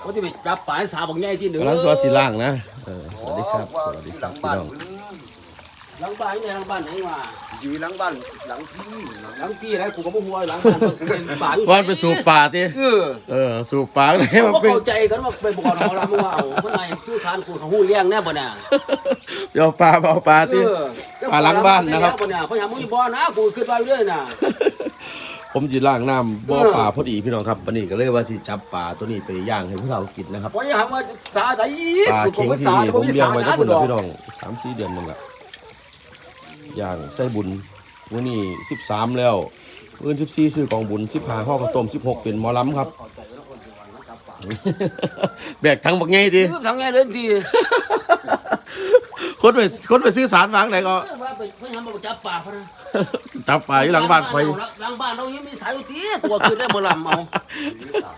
เขาจะไปจับปลาให้สาวบางใหญ่ที่หนึ่งกำลังสวัสดีล่างนะเออสวัสดีครับ สวัสดีครับพี่น้องหลังบ้านนี่หลังบ้านไหนวะอยู่หลังบ้านหลังพี่หลังหลังพี่อะไรกูก็บ่ฮู้ว่าหลังบ้านกูเป็นป่าอยู่วันไปสู่ป่าติเออเออสู่ป่าไหนมาบ่เป็นเข้าใจกันว่าไปบอกเราเราว่าเอามันไหนชื่อทานกูเขาฮู้เลี้ยงแน่บ่น่ะเดี๋ยวป่าเอาป่าติเออป่าหลังบ้านนะครับบ่น่ะเพราะหยังมึงบ่นะกูขึ้นไปเรื่อยน่ะ ผมจีล่างน้ำบ่อเออป่าพอดีพี่น้องครับวันนี้ก็เลยว่าสิจับป่าตัวนี้ไปย่างให้พวกเรากินนะครับเพราะหยังว่าสาใดปลาเข็งที่นี่ผมเลี้ยงไว้ทุกคนแล้วพี่น้องสามสี่เดือนนึงละย่างไส้บุญวันนี้สิบสามแล้ววันสิบสี่ซื้อกองบุญสิบห้าห่อกระต้มสิบหกเป็นหมอลำครับแบกทั้งบักไงทีทำไงเล่นดี คนไปคนไปซื้อสารวางไหนก็เออว่าไปเพราะหยังบ่จับปลาเขานะจับป่าอยู่หลังบ้านคอย หลังบ้านเรายังมีสายอยู่ตีตัวขึ้นได้บ่ลำเอา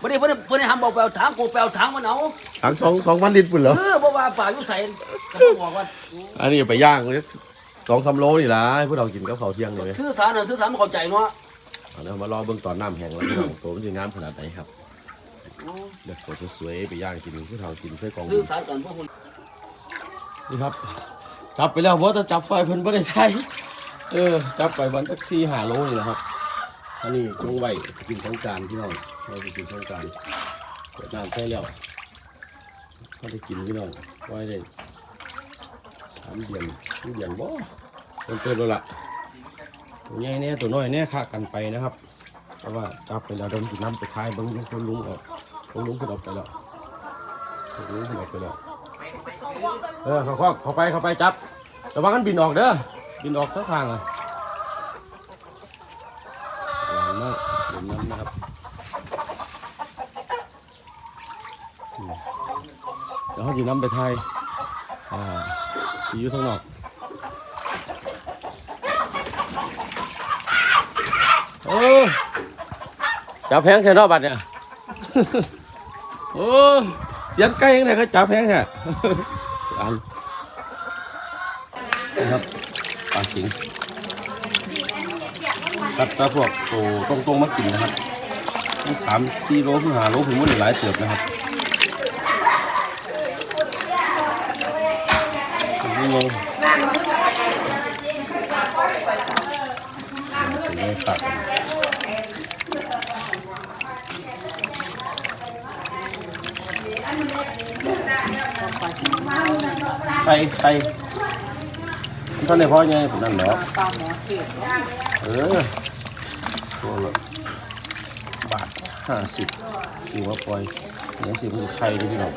บ่ได้บ่ได้บ่ได้ทำบ่แปลวถังกูแปลวถังมันเอาถังสองสองพันลิตรปุ่นเหรอ เออบ่ว่าป่าอยู่ใส่ก็ต้องบอกว่าอันนี้ไปย่างเลยสองสามโลนี่ละให้พวกเรากินกับข้าวเที่ยงเลยซื้อสารน่ะซื้อสารบ่เข้าใจเนาะเอาเดี๋ยวมารอเบิ่งตอนน้ำแห้งแล้วพี่น้องตัวมันจะงามขนาดไหนครับเดี๋ยวตัวสวยๆไปย่างกินพวกเรากินช่วยกองซื้บุอญ สารกันพวกคุณ นี่ครับ จับไปแล้วว่าจะจับไฟเพิ่นไม่ได้ใช้เออ จับไปวันตักซี่หาโลนี่แหละครับ อันนี้จงไว้กินสงการพี่น้องเราไปกินสงการเปิดน้ำใส่แล้วก็ได้กินพี่น้องไว้ได้สามเดือนสี่เดือนบ่เป็นเติมแล้วล่ะตัวใหญ่แน่ตัวน้อยแน่ค่ากันไปนะครับ เพราะว่าจับไปแล้วเดินกินน้ำไปทายบิ้งลุงคนลุงออกคนลุงขึ้นออกไปแล้วคนลุงขึ้นออกไปแล้ว เออเขาเขาเขาไปเขาไปจับระวังกันบินออกเด้อบินออกทั้งทางอะรงมากเดี๋ยวน้ำนะครับอืมเดี๋ยวเขาจะน้ำไปไทยอ่าอยู่ข้างนอกเออจับแพงแค่รอบบัดเนี่ย โอ้เสียงไก่ยังไงเขาจับแพงแค่ อันนะครับปลาขิงตัดตาพวกโตตรงๆมากินนะครับนี่สามสี่โลถึงห้าโลถึงมันหลายเติบนะครับนี่ลงถึงได้ตัด ไข่ไข่ท่านในพ่อไงผมนั่นเหรอเออตัวละบาทห้าสิบถือว่าปล่อยอย่างสิมันจะไข่ด้วยพี่น้อง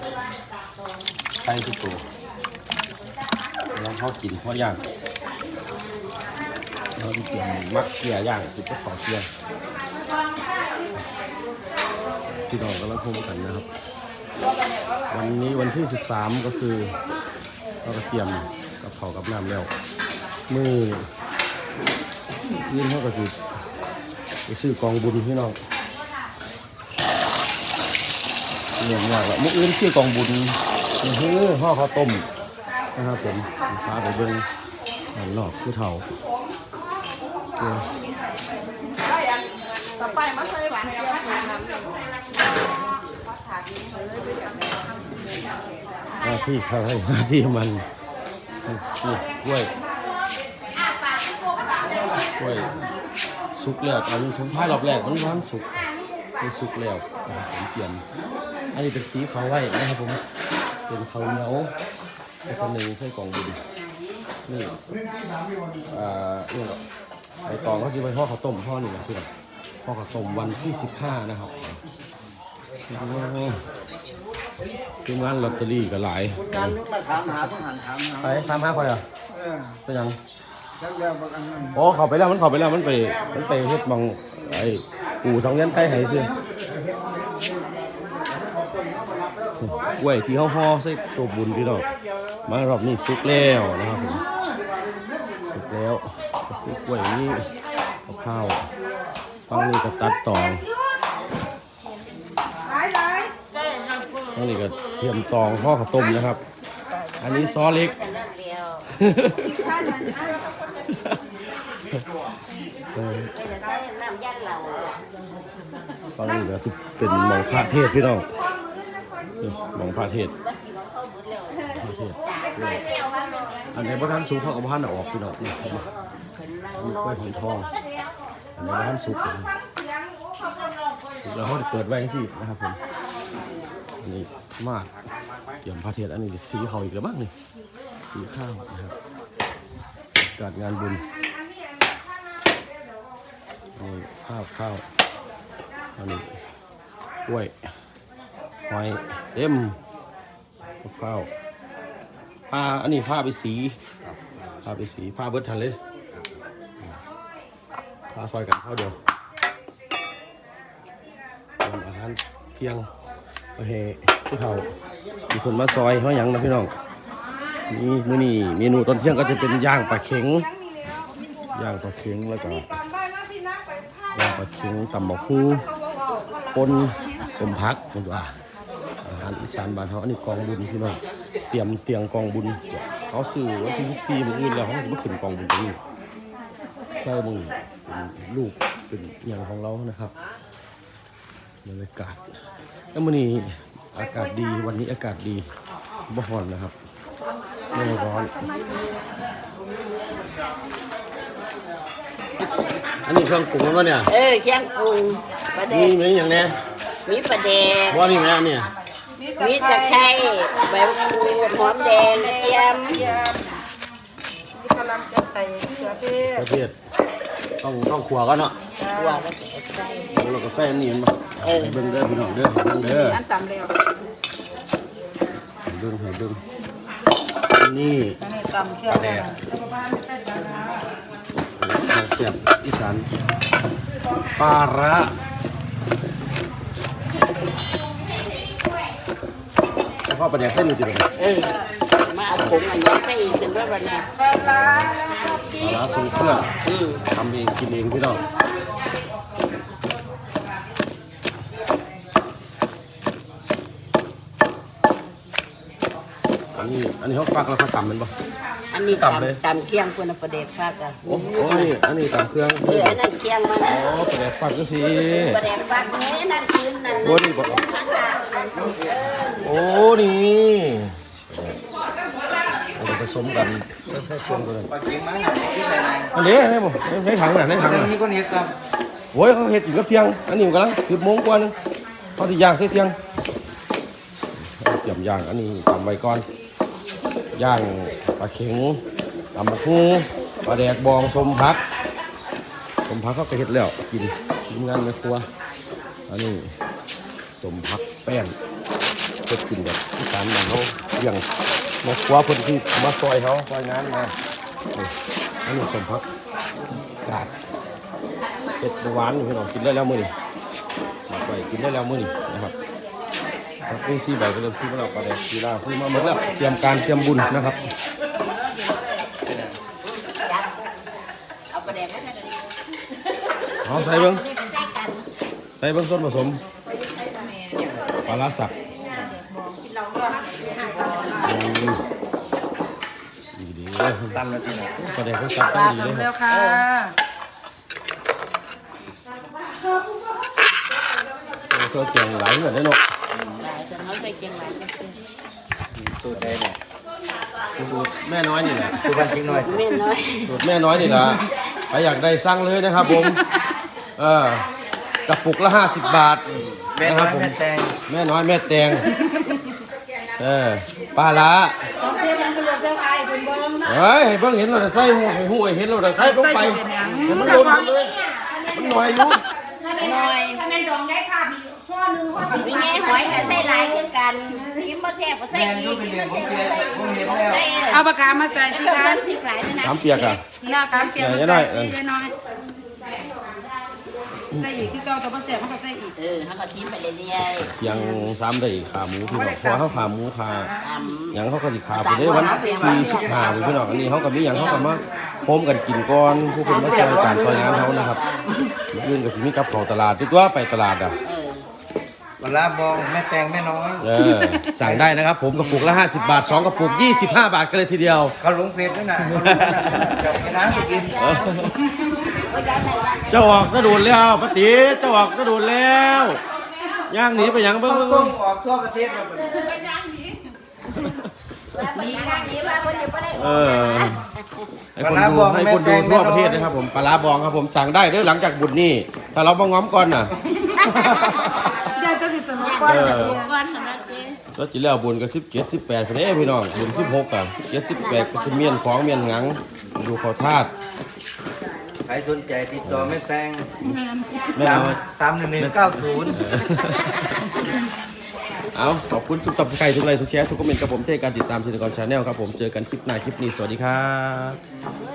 ไข่ทุกตัวแล้วเขากินพราะย่างเราที่เกี่ยมักเกี่ยย่างจิบก็ขอเกี่ยพี่น้องกำลังพูดกันนะครับ วันนี้วันที่ 13 ก็คือเราก็เตรียมกับเขากับน้ำแล้ว มือยื่นเขาก็คือไปซื้อกองบุญพี่น้องเรียนยากละมุกอื่นซื้อกองบุญเฮ้อห่อข้าวต้มนะครับผมฟ้าไปเบิ้งหันนอกผู้เฒ่าต่อไปมาใส่หวานเจียวค่ะน้ำ หน้าที่เขาให้หน้าที่มันนี่กล้วยกล้วยสุกแล้วอันนี้ผมพายรอบแรกมันร้อนสุกมันสุกแล้วผมเปลี่ยนอันนี้เป็นสีขาวไว้นะครับผมเป็นข้าวเหนียวไอ้คนหนึ่งใส่กล่องบุญนี่อ่าเนี่ยไอ้กล่องเขาจะไปห่อข้าวต้มห่อนี่นะเพี่น้องห่อข้าวต้มวันที่สิบห้านะครับ ทีมงานลอตเตอรี่ก็หลายงานนี้มาถามหาต้องหันถามหาไปทำห้าคนเหรอเออไปยังแล้วแล้วบางอันนั้นโอ้เขาไปแล้วมันเขาไปแล้วมันไปมันไปเฮ็ดบังไอ้อู่สังเวียนไทยไหซื้อกล้วยที่เขาห่อใส่ตัวบุญพี่น้องมารอบนี้สุกแล้วนะครับผมสุกแล้วคือกล้วยนี่เอาข้าวฟังนี่ก็ตัดตอ งฟังนี่ก็เทียมตองห่อข้าวต้มนะครับ อันนี้ซอสเล็กเออน้ำยันเราฟังนี่ก็สิเป็นหมองพระเทศพี่น้องหมองพระเทศพระเทศอันไหนบ่ทันสุกเขาก็บ่ทันเอาออกพี่น้องนี่มามีกล้วยหอยทอง อันไหนบ่ทันสุกเลยสุกแล้วเขาเปิดไว้จังซี่นะครับผม อันนี้มากเตรียมพระเทศอันนี้สีเขาอีกแล้วมั้งนี่สีข้าวนะครับการงานบุญนี่ข้าวข้าวอันนี้กล้วยหอยเต็มข้าวผ้าอันนี้ผ้าไปสีผ้าไปสีผ้าเบิดทันเลยผ้าซอยกันข้าวเดียวอาหารเที่ยง โอเคผู้เฒ่ามีคนมาซอยมาหยังนะพี่น้องนี่มื้อนี้เมนูตอนเที่ยงก็จะเป็นย่างปลาเข็งย่างปลาเข็งแล้วก็ย่างปลาเข็งตำบักฮูปนสมพักมันว่าอาหารอีสานบ้านเขาอันนี้กองบุญพี่น้องเตรียมเตียงกองบุญเขาซื้อวันที่14มื้ออื่นแล้วเขาจะมาขึ้นกองบุญตรงนี้ใส่มือเป็นลูกเป็นอย่างของเรานะครับบรรยากาศ แล้วมื้อนี้อากาศดีวันนี้อากาศดีบ่ร้อนนะครับไม่ร้อน อันนี้เครื่องปรุงแล้วเนี่ย เออเคียงปรุงปลาแดมีกมีอย่างเนี้ยมีปลาแดกว่านี่ไหมอันเนี่ยมีตะไคร้ใบมะกรูดหอมแดงกระเทียมนี่กำลังจะใส่เขือเทศประเทศ ต้องต้องขัวกันเนาะหัวแล้วก็ใส่เราก็ใส่อันนี้มันมาให้เบิ่งเด้อพี่น้องเด้อให้เบิ่งเด้ออันตำแล้วให้เบิ่งให้เบิ่งนี่อันนี้ตำเครื่องแล้วแล้วก็บ้านใส่ปลาร้าทางเสียบอีสานปลาร้าแล้วก็ประเดี๋ยวเส้นอยู่ที่ไหนเออมาเอาผงอันนี้ใส่ถึงแล้ววันนี้ปลาร้า ปลาร้าทรงเครื่องอืมทำเองกินเองพี่น้องอันนี้อันนี้เขาฟักแล้วเขาตำมันปะ อันนี้ตำเลย ตำเคียงคนละปลาแดกฟักอะโอ้โหนี่อันนี้ตำเครื่องเอออันนั้นเคียงมันอ๋อประเดี๋ยวฟักก็สิปลาแดกฟักนี่นั่นคืนนั่นโอ้นี่บอกโอ้นี่เราจะผ สมกันแค่ๆชมกันเลยปลาเค็งมั้งที่ใส่ในอันนี้ให้ผมให้ถังหน่อยให้ถังหน่อยนี่ก็เนี้ครับโอ้ยเขาเห็ดอยู่กับเที่ยง อันนี้มันกำลังสิบโมงกว่านึงเขาที่ย่างเสียเที่ยงเอาเตรียมย่างอันนี้ทำไว้ก่อนย่างปลาเข็งตำบักฮูปลาแดกบองสมพักสมพักเขาก็เห็ดแล้วกินกินงานในครัวอันนี้สมพักแป้งเพ็ดกินแบบที่สานมันเขา อย่างในครัวคนที่มาซอยเขาซอยงานมานี่อันนี้สมพักกาดเผ็ดหวานพี่น้องกินได้แล้วมื้อนี้มักไว้กินได้แล้วมื้อนี้นะครับครับนี่ซีใบก็เริ่มซื้อมาแล้วปลาแดกซีลาซื้อมาหมดแล้วเตรียมการเตรียมบุญนะครับเอาปลาแดกมาใส่กันเอาใส่บิ้งใส่เบิ้งส่วนผสมปลาร้าสับอืมดีดีเลย ตำแล้วที่ไหนปลาแดกเขาสับปตั้ลางดีเลยตำแล้วค่ะแล้วก็เจียงไหลเหมือนได้เนาะหลายจะน้อยใส่เคียงหลายก็คือสูตรใดเนี่ยสูตรแม่น้อยนี่แหละสูตรบ้านจริงหน่อยแม่น้อยสูตรแม่น้อยนี่ละใครอยากได้สั่งเลยนะครับผมเออกระปุกละ50บาทแม่นะคน้รัอบยผมแม่แตงแม่น้อยแม่แตงเออปลาละ เฮ้ยให้เบิ่งเห็นเราแต่ใส่หัวให้หัวเห็นเราแต่ใส่ลงไปเดี๋ยวมันโดนมันเลยมันหน่อยอยู่น้อยถ้าแม่ดองได้ภาพอีกข้อนึงข้อสิบมีไงหอยก็ใส่หลายคือกันกินบ่แซ่บก็ใส่อีกกินบ่แซ่บก็ใส่อีกใส่เอาปากกามาใส่สิเพิ่มคะพริกหลายด้วยนะน้ำเปียกอะหน้าการเปลี่ยนมาอย่าได้ใส่เออสิยายน้อย ใส่อีกที่เก่าแต่พอเสียมันก็ใส่อีกเออเขาก็ทิ้งไปเรื่อยยังซ้ำได้อีกขาหมูพี่น้องเพราะว่าเขาขาหมูขาๆตำหยังเขาก็สิขาไปได้วันที่สิบห้าพี่น้องอันนี้เขาก็มีหยังเขาก็มาโฮมกันกินก่อนผู้คนมาซอยการซอยงานเขานะครับยื่นก็สิมีกับของตลาดด้วยตัวไปตลาดอะ เออ ปลาร้าบองแม่แตงแม่น้อยเออสั่งได้นะครับผมกระปุกละ 50 บาท 2 กระปุก 25 บาทกันเลยทีเดียว เขาลงเพจด้วยนะเขาลงนะจับไปน้ำไปกิน เจ้าออกก็โดนแล้วปฏิเจ้าออกก็โดนแล้วย่างหนีไปหยังเบิ่งเขาเบิ่งส่เบิ่งงออกทั่วประเทศแล้วบัดนี้มีงานนี้ว่าคนจะไม่ได้เออให้คนดูให้คนดูทั่วประเทศนะครับ ผมปลาร้าบองครับผมสั่งได้เด้อหลังจากบุญนี่ถ้าเราบ่ง้อมก่อนน่ะยายก็สิสนุกก่อนเออก่อนสำหรับเจ๊แล้วจีแล้วบุญก็สิบเจ็ดสิบแปดคนนี้พี่น้องบุญสิบหกอะสิบเจ็ดสิบแปดก็จะเมียนของเมียนหงังดูเขาทาด ใครสนใจติดต่อแม่แตงแม่สามน้อยสามหนึ่งหนึ่งเก้าศูนย์เอาขอบคุณทุกสับสไครทุกไลค์ทุกแชร์ทุกคอมเมนต์กับผมที่ให้การติดตามทีนกรชาแนลครับผมเจอกันคลิปหน้าคลิปนี้สวัสดีครับเอ